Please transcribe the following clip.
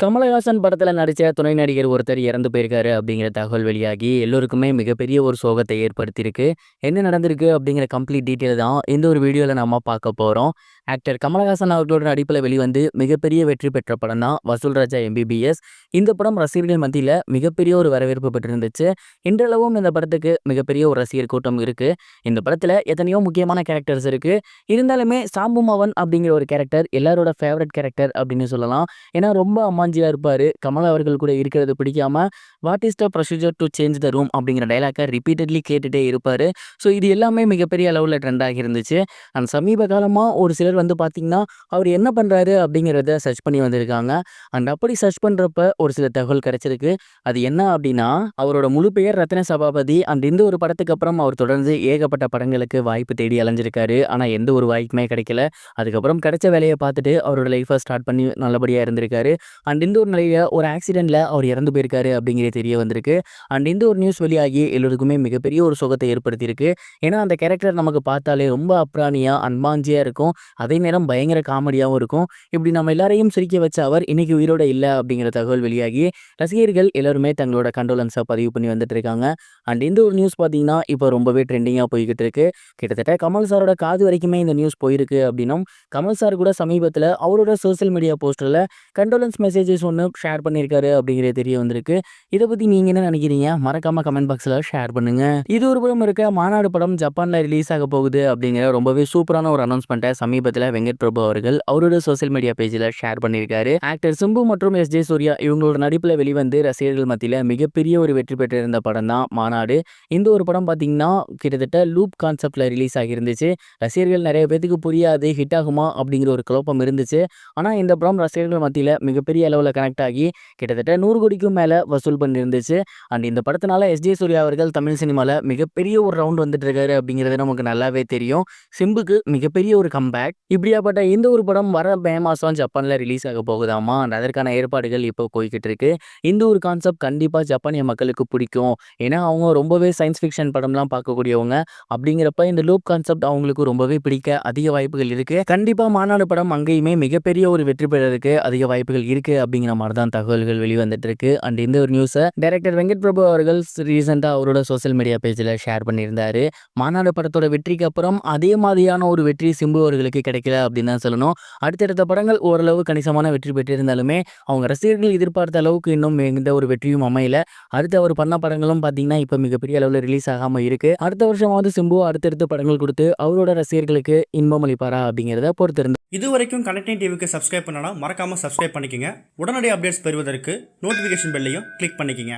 கமலஹாசன் படத்தில் நடிச்ச துணை நடிகர் ஒருத்தர் இறந்து போயிருக்காரு அப்படிங்கிற தகவல் வெளியாகி எல்லோருக்குமே மிகப்பெரிய ஒரு சோகத்தை ஏற்படுத்தியிருக்கு. என்ன நடந்திருக்கு அப்படிங்கிற கம்ப்ளீட் டீட்டெயில் தான் இந்த ஒரு வீடியோவில் நம்ம பார்க்க போகிறோம் ஆக்டர் கமலஹாசன் அவர்களோட நடிப்பில் வெளிவந்து மிகப்பெரிய வெற்றி பெற்ற படம் தான் வசூல் ராஜா எம்பிபிஎஸ். இந்த படம் ரசிகர்கள் மத்தியில் மிகப்பெரிய ஒரு வரவேற்பு பெற்றிருந்துச்சு. இன்றளவும் இந்த படத்துக்கு மிகப்பெரிய ஒரு ரசிகர் கூட்டம் இருக்குது இந்த படத்தில் எத்தனையோ முக்கியமான கேரக்டர்ஸ் இருக்குது இருந்தாலுமே சாம்பு மவன் அப்படிங்கிற ஒரு கேரக்டர் எல்லாரோட ஃபேவரட் கேரக்டர் அப்படின்னு சொல்லலாம். ஏன்னா ரொம்ப அம்மாஞ்சியாக இருப்பார் கமல் அவர்கள் கூட இருக்கிறது பிடிக்காம what is the procedure to change the room அப்படிங்கிற டைலாக்கை ரிப்பீட்டட்லி கேட்டுகிட்டே இருப்பார் ஸோ இது எல்லாமே மிகப்பெரிய அளவில் ட்ரெண்டாக இருந்துச்சு. அண்ட் சமீப காலமாக ஒரு சிலர் வந்து பார்த்தீங்கன்னா, அவர் என்ன பண்ணுறாரு அப்படிங்கிறத சர்ச் பண்ணி வந்திருக்காங்க. அண்ட் அப்படி சர்ச் பண்ணுறப்ப ஒரு சில தகவல் கிடச்சிருக்கு அது என்ன அப்படின்னா, அவரோட முழு பெயர் ரத்ன சபாபதி. அண்ட் இந்த ஒரு படத்துக்கு அப்புறம் அவர் தொடர்ந்து ஏகப்பட்ட படங்களுக்கு வாய்ப்பு தேடி அலைஞ்சிருக்காரு. ஆனால் எந்த ஒரு வாய்ப்புமே கிடைக்கல. அதுக்கப்புறம் கிடைச்ச வேலையை பார்த்துட்டு அவரோட லைஃப்பை ஸ்டார்ட் பண்ணி நல்லபடியாக இருந்திருக்காரு. அண்ட் இந்த ஒரு நிலையில் ஒரு ஆக்சிடெண்ட்டில் அவர் இறந்து போயிருக்காரு அப்படிங்கிறது தெரிய வந்திருக்கு. அண்ட் இந்த ஒரு நியூஸ் வெளியாகி எல்லோருக்குமே மிகப்பெரிய ஒரு சுகத்தை ஏற்படுத்தியிருக்கு. ஏன்னா அந்த கேரக்டர் நமக்கு பார்த்தாலே ரொம்ப அப்ராணியாக அன்பாஞ்சியாக இருக்கும். அதே நேரம் பயங்கர காமெடியாகவும் இருக்கும். இப்படி நம்ம எல்லாரையும் சிரிக்க வச்ச அவர் இன்னைக்கு உயிரோட இல்லை அப்படிங்கிற தகவல் வெளியாகி ரசிகர்கள் எல்லாருமே தங்களோட கண்டோலன்ஸை பதிவு பண்ணி வந்துட்டு இருக்காங்க. அண்ட் இந்த ஒரு நியூஸ் பார்த்தீங்கன்னா, இப்போ ரொம்பவே ட்ரெண்டிங்காக போய்கிட்டு இருக்கு. கிட்டத்தட்ட கமல் சாரோட காது வரைக்குமே இந்த நியூஸ் போயிருக்கு அப்படின்னும், கமல் சார் கூட சமீபத்தில் அவரோட சோசியல் மீடியா போஸ்டரில் கண்டோலன்ஸ் மெசேஜஸ் ஒன்று ஷேர் பண்ணியிருக்காரு அப்படிங்கிறது தெரிய வந்திருக்கு. இதை பற்றி நீங்கள் என்ன நினைக்கிறீங்க? மறக்காமல் கமெண்ட் பாக்ஸில் ஷேர் பண்ணுங்க. இது ஒரு படம் இருக்க மாநாடு படம் ஜப்பானில் ரிலீஸ் ஆக போகுது அப்படிங்கிற ரொம்பவே சூப்பரான ஒரு அனௌன்ஸ்மெண்ட்டை சமீபத்தில் வெங்கட் பிரபு அவர்கள் அவரோட சோசியல் மீடியா பேஜில் ஷேர் பண்ணியிருக்காரு. ஆக்டர் சிம்பு மற்றும் எஸ். ஜே. சூர்யா இவங்களோட நடிப்பில் வெளிவந்து ரசிகர்கள் மத்தியில் மிகப்பெரிய ஒரு வெற்றி பெற்றிருந்த படம் தான் மாநாடு. இந்த ஒரு படம் பார்த்தீங்கன்னா, கிட்டத்தட்ட லூப் கான்செப்டில் ரிலீஸ் ஆகியிருந்துச்சு. ரசிகர்கள் நிறைய பேத்துக்கு புரியாது ஹிட் ஆகுமா அப்படிங்கிற ஒரு குழப்பம் இருந்துச்சு. ஆனால் இந்த படம் ரசிகர்கள் மத்தியில் மிகப்பெரிய அளவில் கனெக்ட் ஆகி கிட்டத்தட்ட நூறு கோடிக்கும் மேலே வசூல் பண்ணியிருந்துச்சு. அண்ட் இந்த படத்தினால எஸ். ஜே. சூர்யா அவர்கள் தமிழ் சினிமாவில் மிகப்பெரிய ஒரு ரவுண்ட் வந்துட்டு இருக்காரு அப்படிங்கிறது நமக்கு நல்லாவே தெரியும். சிம்புக்கு மிகப்பெரிய ஒரு கம்பேக். இப்படியாப்பட்ட இந்த ஒரு படம் வர மே மாதம் ஜப்பானில் ரிலீஸ் ஆக போகுதாமா. அதற்கான ஏற்பாடுகள் இப்போ போய்கிட்டு இருக்கு. இந்த ஒரு கான்செப்ட் கண்டிப்பாக ஜப்பானிய மக்களுக்கு பிடிக்கும். ஏன்னா அவங்க ரொம்பவே சயின்ஸ் ஃபிக்ஷன் படம்லாம் பார்க்கக்கூடியவங்க. அப்படிங்கிறப்ப இந்த லூப் கான்செப்ட் அவங்களுக்கு ரொம்பவே பிடிக்க அதிக வாய்ப்புகள் இருக்கு. கண்டிப்பாக மாநாடு படம் அங்கேயுமே மிகப்பெரிய ஒரு வெற்றி பெறதுக்கு அதிக வாய்ப்புகள் இருக்கு அப்படிங்கிற மாதிரி தான் தகவல்கள் வெளிவந்துட்டு இருக்கு. அண்ட் இந்த ஒரு நியூஸை டைரக்டர் வெங்கட் பிரபு அவர்கள் ரீசெண்டாக அவரோட சோசியல் மீடியா பேஜில் ஷேர் பண்ணியிருந்தாரு. மாநாடு படத்தோட வெற்றிக்கு அப்புறம் அதே மாதிரியான ஒரு வெற்றி சிம்பு அவர்களுக்கு கிடைக்கல அப்படின்னு தான் சொல்லணும். அடுத்தடுத்த படங்கள் ஓரளவு கணிசமான வெற்றி பெற்றிருந்தாலுமே, அவங்க ரசிகர்கள் எதிர்பார்த்த அளவுக்கு இன்னும் எந்த ஒரு வெற்றியும் அமையல. அடுத்த அவர் பண்ண படங்களும் பார்த்தீங்கன்னா, இப்போ மிகப்பெரிய அளவில் ரிலீஸ் ஆகாம இருக்கு. அடுத்த வருஷமாவது சிம்பு அடுத்தடுத்த படங்கள் கொடுத்து அவரோட ரசிகர்களுக்கு இன்பம் அளிப்பாரா அப்படிங்கிறத பொறுத்திருந்து இதுவரைக்கும் கனெக்டிங் டிவிக்கு சப்ஸ்கிரைப் பண்ணனா மறக்காம சப்ஸ்கிரைப் பண்ணிக்கங்க உடனடி அப்டேட்ஸ் பெறுவதற்கு நோட்டிஃபிகேஷன் பெல்லையும் கிளிக் பண்ணிக்கங்க